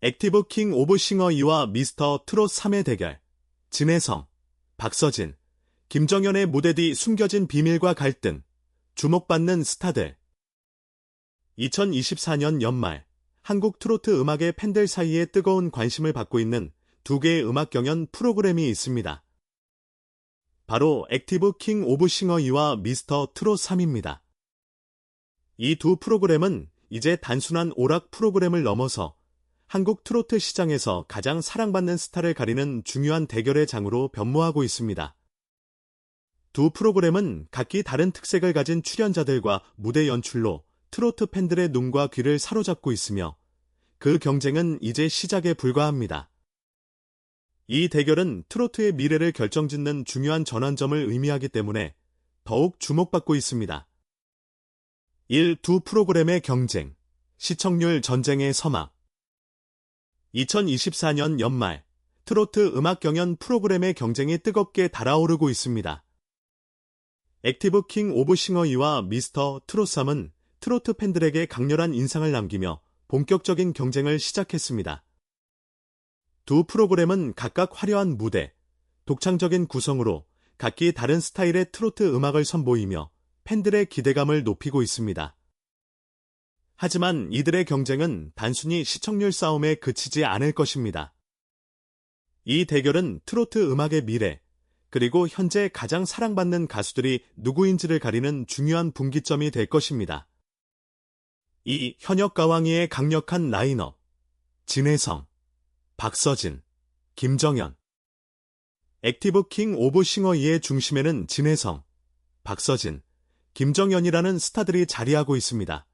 액티브 킹 오브 싱어 2와 미스터 트롯 3의 대결. 진혜성, 박서진, 김정현의 무대 뒤 숨겨진 비밀과 갈등. 주목받는 스타들. 2024년 연말 한국 트로트 음악의 팬들 사이에 뜨거운 관심을 받고 있는 두 개의 음악 경연 프로그램이 있습니다. 바로 액티브 킹 오브 싱어 2와 미스터 트롯 3입니다. 이 두 프로그램은 이제 단순한 오락 프로그램을 넘어서 한국 트로트 시장에서 가장 사랑받는 스타를 가리는 중요한 대결의 장으로 변모하고 있습니다. 두 프로그램은 각기 다른 특색을 가진 출연자들과 무대 연출로 트로트 팬들의 눈과 귀를 사로잡고 있으며 그 경쟁은 이제 시작에 불과합니다. 이 대결은 트로트의 미래를 결정짓는 중요한 전환점을 의미하기 때문에 더욱 주목받고 있습니다. 1. 두 프로그램의 경쟁, 시청률 전쟁의 서막 2024년 연말 트로트 음악 경연 프로그램의 경쟁이 뜨겁게 달아오르고 있습니다. 액티브 킹 오브 싱어 2와 미스터 트롯 3은 트로트 팬들에게 강렬한 인상을 남기며 본격적인 경쟁을 시작했습니다. 두 프로그램은 각각 화려한 무대, 독창적인 구성으로 각기 다른 스타일의 트로트 음악을 선보이며 팬들의 기대감을 높이고 있습니다. 하지만 이들의 경쟁은 단순히 시청률 싸움에 그치지 않을 것입니다. 이 대결은 트로트 음악의 미래, 그리고 현재 가장 사랑받는 가수들이 누구인지를 가리는 중요한 분기점이 될 것입니다. 이 현역 가왕이의 강력한 라인업, 진혜성, 박서진, 김정현. 액티브 킹 오브 싱어 2의 중심에는 진혜성, 박서진, 김정현이라는 스타들이 자리하고 있습니다.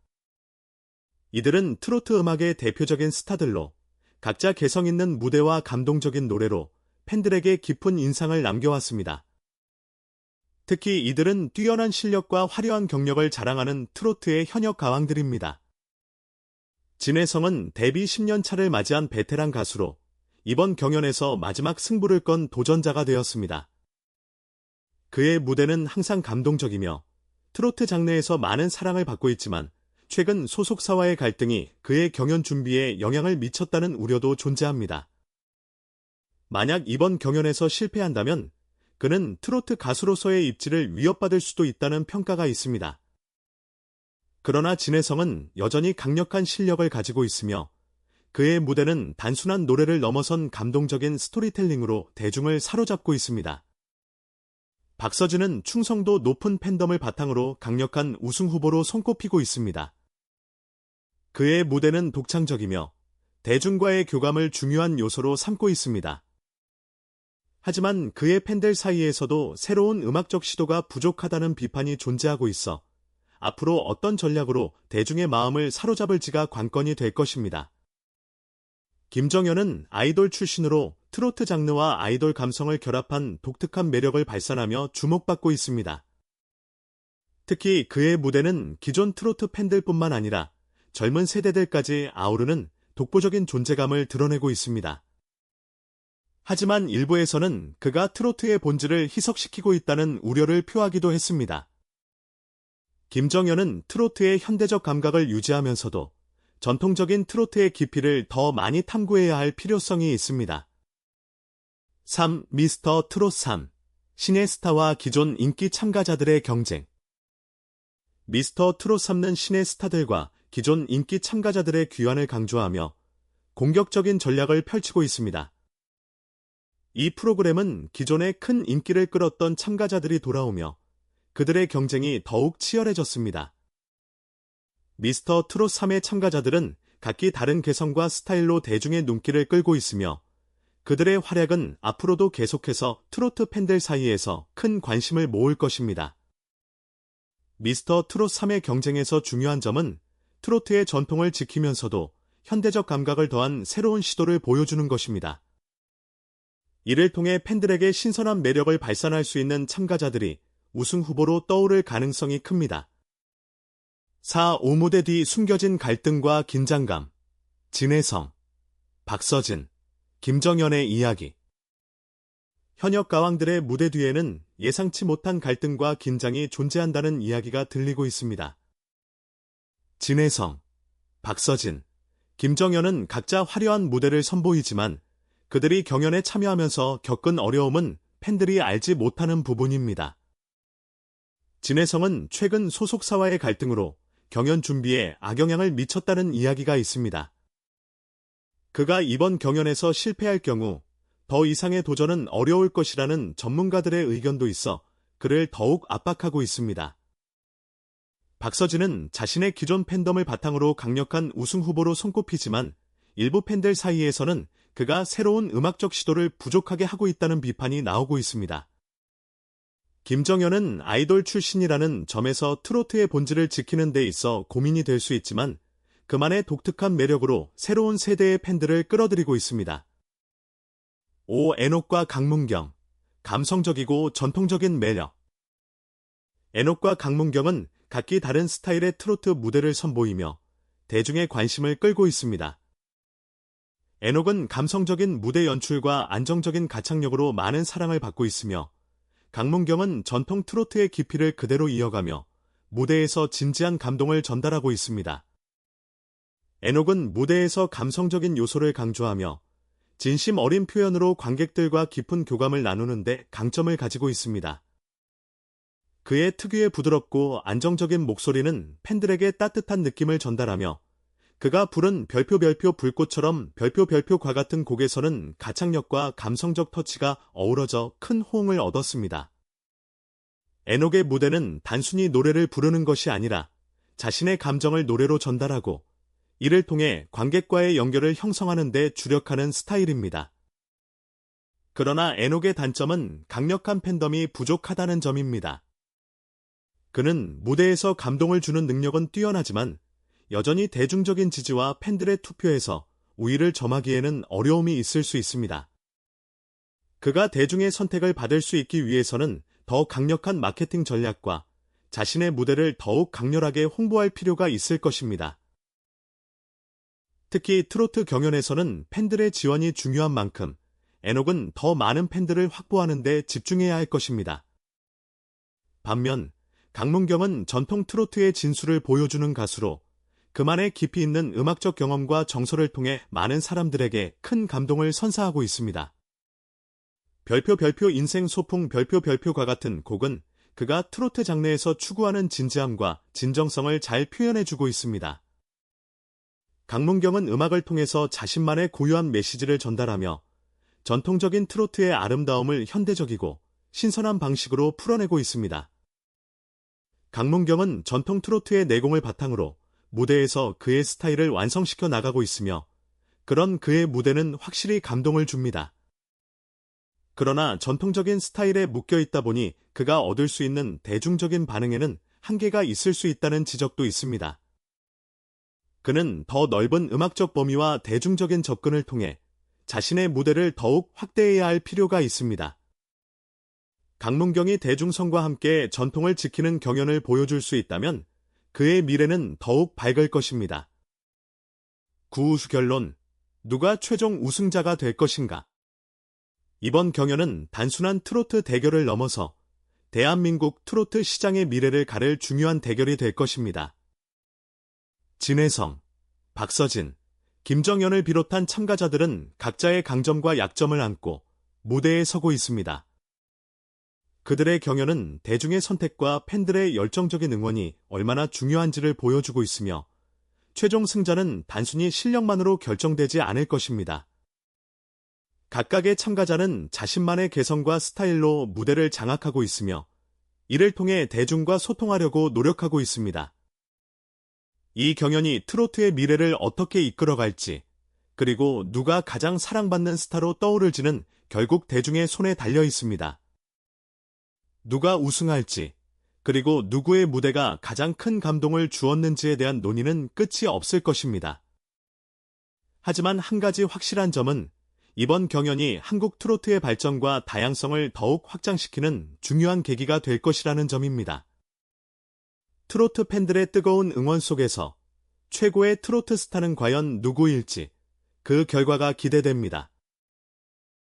이들은 트로트 음악의 대표적인 스타들로 각자 개성 있는 무대와 감동적인 노래로 팬들에게 깊은 인상을 남겨왔습니다. 특히 이들은 뛰어난 실력과 화려한 경력을 자랑하는 트로트의 현역 가왕들입니다. 진혜성은 데뷔 10년 차를 맞이한 베테랑 가수로 이번 경연에서 마지막 승부를 건 도전자가 되었습니다. 그의 무대는 항상 감동적이며 트로트 장르에서 많은 사랑을 받고 있지만 최근 소속사와의 갈등이 그의 경연 준비에 영향을 미쳤다는 우려도 존재합니다. 만약 이번 경연에서 실패한다면 그는 트로트 가수로서의 입지를 위협받을 수도 있다는 평가가 있습니다. 그러나 진혜성은 여전히 강력한 실력을 가지고 있으며 그의 무대는 단순한 노래를 넘어선 감동적인 스토리텔링으로 대중을 사로잡고 있습니다. 박서진은 충성도 높은 팬덤을 바탕으로 강력한 우승 후보로 손꼽히고 있습니다. 그의 무대는 독창적이며 대중과의 교감을 중요한 요소로 삼고 있습니다. 하지만 그의 팬들 사이에서도 새로운 음악적 시도가 부족하다는 비판이 존재하고 있어 앞으로 어떤 전략으로 대중의 마음을 사로잡을지가 관건이 될 것입니다. 김정현은 아이돌 출신으로 트로트 장르와 아이돌 감성을 결합한 독특한 매력을 발산하며 주목받고 있습니다. 특히 그의 무대는 기존 트로트 팬들뿐만 아니라 젊은 세대들까지 아우르는 독보적인 존재감을 드러내고 있습니다. 하지만 일부에서는 그가 트로트의 본질을 희석시키고 있다는 우려를 표하기도 했습니다. 김정현은 트로트의 현대적 감각을 유지하면서도 전통적인 트로트의 깊이를 더 많이 탐구해야 할 필요성이 있습니다. 3. 미스터 트롯 3. 신의 스타와 기존 인기 참가자들의 경쟁. 미스터 트롯 3는 신의 스타들과 기존 인기 참가자들의 귀환을 강조하며 공격적인 전략을 펼치고 있습니다. 이 프로그램은 기존에 큰 인기를 끌었던 참가자들이 돌아오며 그들의 경쟁이 더욱 치열해졌습니다. 미스터 트롯 3의 참가자들은 각기 다른 개성과 스타일로 대중의 눈길을 끌고 있으며 그들의 활약은 앞으로도 계속해서 트로트 팬들 사이에서 큰 관심을 모을 것입니다. 미스터 트롯 3의 경쟁에서 중요한 점은 트로트의 전통을 지키면서도 현대적 감각을 더한 새로운 시도를 보여주는 것입니다. 이를 통해 팬들에게 신선한 매력을 발산할 수 있는 참가자들이 우승 후보로 떠오를 가능성이 큽니다. 4. 오무대 뒤 숨겨진 갈등과 긴장감 진혜성, 박서진, 김정현의 이야기 현역 가왕들의 무대 뒤에는 예상치 못한 갈등과 긴장이 존재한다는 이야기가 들리고 있습니다. 진혜성, 박서진, 김정현은 각자 화려한 무대를 선보이지만 그들이 경연에 참여하면서 겪은 어려움은 팬들이 알지 못하는 부분입니다. 진혜성은 최근 소속사와의 갈등으로 경연 준비에 악영향을 미쳤다는 이야기가 있습니다. 그가 이번 경연에서 실패할 경우 더 이상의 도전은 어려울 것이라는 전문가들의 의견도 있어 그를 더욱 압박하고 있습니다. 박서진은 자신의 기존 팬덤을 바탕으로 강력한 우승 후보로 손꼽히지만 일부 팬들 사이에서는 그가 새로운 음악적 시도를 부족하게 하고 있다는 비판이 나오고 있습니다. 김정현은 아이돌 출신이라는 점에서 트로트의 본질을 지키는 데 있어 고민이 될 수 있지만 그만의 독특한 매력으로 새로운 세대의 팬들을 끌어들이고 있습니다. 오 에녹과 강문경 감성적이고 전통적인 매력 에녹과 강문경은 각기 다른 스타일의 트로트 무대를 선보이며 대중의 관심을 끌고 있습니다. 에녹은 감성적인 무대 연출과 안정적인 가창력으로 많은 사랑을 받고 있으며 강문경은 전통 트로트의 깊이를 그대로 이어가며 무대에서 진지한 감동을 전달하고 있습니다. 에녹은 무대에서 감성적인 요소를 강조하며 진심 어린 표현으로 관객들과 깊은 교감을 나누는데 강점을 가지고 있습니다. 그의 특유의 부드럽고 안정적인 목소리는 팬들에게 따뜻한 느낌을 전달하며 그가 부른 별표 별표 불꽃처럼 별표 별표과 같은 곡에서는 가창력과 감성적 터치가 어우러져 큰 호응을 얻었습니다. 에녹의 무대는 단순히 노래를 부르는 것이 아니라 자신의 감정을 노래로 전달하고 이를 통해 관객과의 연결을 형성하는 데 주력하는 스타일입니다. 그러나 에녹의 단점은 강력한 팬덤이 부족하다는 점입니다. 그는 무대에서 감동을 주는 능력은 뛰어나지만 여전히 대중적인 지지와 팬들의 투표에서 우위를 점하기에는 어려움이 있을 수 있습니다. 그가 대중의 선택을 받을 수 있기 위해서는 더 강력한 마케팅 전략과 자신의 무대를 더욱 강렬하게 홍보할 필요가 있을 것입니다. 특히 트로트 경연에서는 팬들의 지원이 중요한 만큼 에녹은 더 많은 팬들을 확보하는 데 집중해야 할 것입니다. 반면 강문경은 전통 트로트의 진수를 보여주는 가수로 그만의 깊이 있는 음악적 경험과 정서를 통해 많은 사람들에게 큰 감동을 선사하고 있습니다. 별표 별표 인생 소풍 별표 별표과 같은 곡은 그가 트로트 장르에서 추구하는 진지함과 진정성을 잘 표현해주고 있습니다. 강문경은 음악을 통해서 자신만의 고유한 메시지를 전달하며 전통적인 트로트의 아름다움을 현대적이고 신선한 방식으로 풀어내고 있습니다. 강문경은 전통 트로트의 내공을 바탕으로 무대에서 그의 스타일을 완성시켜 나가고 있으며 그런 그의 무대는 확실히 감동을 줍니다. 그러나 전통적인 스타일에 묶여 있다 보니 그가 얻을 수 있는 대중적인 반응에는 한계가 있을 수 있다는 지적도 있습니다. 그는 더 넓은 음악적 범위와 대중적인 접근을 통해 자신의 무대를 더욱 확대해야 할 필요가 있습니다. 강문경이 대중성과 함께 전통을 지키는 경연을 보여줄 수 있다면 그의 미래는 더욱 밝을 것입니다. 구우수 결론, 누가 최종 우승자가 될 것인가? 이번 경연은 단순한 트로트 대결을 넘어서 대한민국 트로트 시장의 미래를 가를 중요한 대결이 될 것입니다. 진혜성, 박서진, 김정연을 비롯한 참가자들은 각자의 강점과 약점을 안고 무대에 서고 있습니다. 그들의 경연은 대중의 선택과 팬들의 열정적인 응원이 얼마나 중요한지를 보여주고 있으며 최종 승자는 단순히 실력만으로 결정되지 않을 것입니다. 각각의 참가자는 자신만의 개성과 스타일로 무대를 장악하고 있으며 이를 통해 대중과 소통하려고 노력하고 있습니다. 이 경연이 트로트의 미래를 어떻게 이끌어갈지, 그리고 누가 가장 사랑받는 스타로 떠오를지는 결국 대중의 손에 달려 있습니다. 누가 우승할지, 그리고 누구의 무대가 가장 큰 감동을 주었는지에 대한 논의는 끝이 없을 것입니다. 하지만 한 가지 확실한 점은 이번 경연이 한국 트로트의 발전과 다양성을 더욱 확장시키는 중요한 계기가 될 것이라는 점입니다. 트로트 팬들의 뜨거운 응원 속에서 최고의 트로트 스타는 과연 누구일지 그 결과가 기대됩니다.